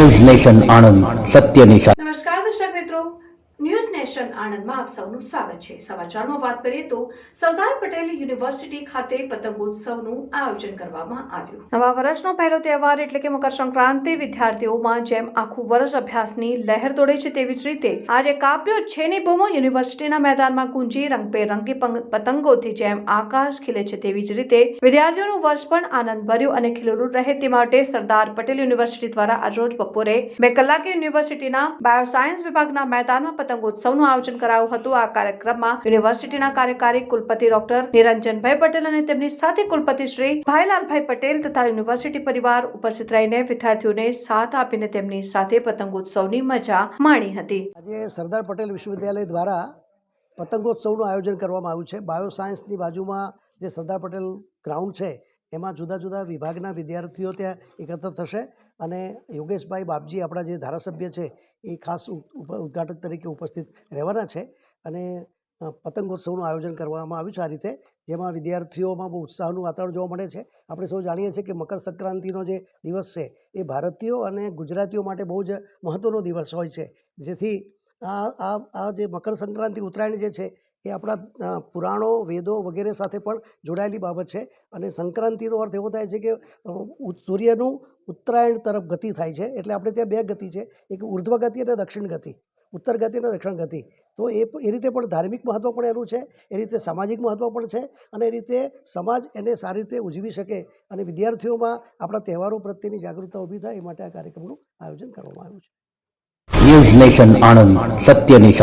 News nation Anand સત્યની સાથે નમસ્કાર ન્યૂઝ નેશન આણંદમાં આપ સૌનું સ્વાગત છે. સમાચારમાં વાત કરીએ તો સરદાર પટેલ યુનિવર્સિટી ખાતે પતંગોત્સવનું આયોજન કરવામાં આવ્યું. નવા વર્ષનો પહેલો તહેવાર એટલે કે મકર સંક્રાંતિ વિદ્યાર્થીઓમાં જેમ આખું વર્ષ અભ્યાસની લહેર દોડે છે તેવી જ રીતે આજે કાપ્યો છે ની બૂમો યુનિવર્સિટીના મેદાનમાં ગુંજી રંગબેરંગી પતંગોથી જેમ આકાશ ખીલે છે તેવી જ રીતે વિદ્યાર્થીઓનું વર્ષ પણ આનંદભર્યું અને ખીલેલું રહે તે માટે સરદાર પટેલ યુનિવર્સિટી દ્વારા આજરોજ બપોરે બે કલાકે યુનિવર્સિટીના બાયોસાયન્સ વિભાગના મેદાનમાં પતંગોત્સવનું આયોજન કરાયું હતું. આ કાર્યક્રમમાં યુનિવર્સિટીના કાર્યકારી કુલપતિ ડોક્ટર નિરંજનભાઈ પટેલ અને તેમની સાથે કુલપતિ શ્રી ભાઈલાલભાઈ પટેલ તથા યુનિવર્સિટી પરિવાર ઉપસ્થિત રહીને વિદ્યાર્થીઓને સાથ આપીને તેમની સાથે પતંગોત્સવની મજા માણી હતી. આજે સરદાર પટેલ વિશ્વવિદ્યાલય દ્વારા પતંગોત્સવનું આયોજન કરવામાં આવ્યું છે. બાયો સાયન્સની બાજુમાં જે સરદાર પટેલ ગ્રાઉન્ડ છે એમાં જુદા જુદા વિભાગના વિદ્યાર્થીઓ ત્યાં એકત્ર થશે અને યોગેશભાઈ બાપજી આપણા જે ધારાસભ્ય છે એ ખાસ ઉદ્ઘાટક તરીકે ઉપસ્થિત રહેવાના છે અને પતંગોત્સવનું આયોજન કરવામાં આવ્યું છે આ રીતે, જેમાં વિદ્યાર્થીઓમાં બહુ ઉત્સાહનું વાતાવરણ જોવા મળે છે. આપણે સૌ જાણીએ છીએ કે મકર સંક્રાંતિનો જે દિવસ છે એ ભારતીયો અને ગુજરાતીઓ માટે બહુ જ મહત્ત્વનો દિવસ હોય છે. જેથી આ આ આ જે મકર સંક્રાંતિ ઉત્તરાયણ જે છે, એ આપણા પુરાણો, વેદો વગેરે સાથે પણ જોડાયેલી બાબત છે. અને સંક્રાંતિનો અર્થ એવો થાય છે કે સૂર્યનું ઉત્તરાયણ તરફ ગતિ થાય છે. એટલે આપણે ત્યાં બે ગતિ છે. એક ઉર્ધ્વ ગતિ અને દક્ષિણ ગતિ. ઉત્તર ગતિ અને દક્ષિણ ગતિ. તો એ એ રીતે પણ ધાર્મિક મહત્ત્વ પણ એનું છે. એ રીતે સામાજિક મહત્ત્વ પણ છે. અને એ રીતે સમાજ એને સારી રીતે ઉજવી શકે. અને વિદ્યાર્થીઓમાં આપણા તહેવારો પ્રત્યેની જાગૃતતા ઊભી થાય. એ માટે આ કાર્યક્રમનું આયોજન કરવામાં આવ્યું છે. ન્યૂઝ નેશન આણંદ સત્યની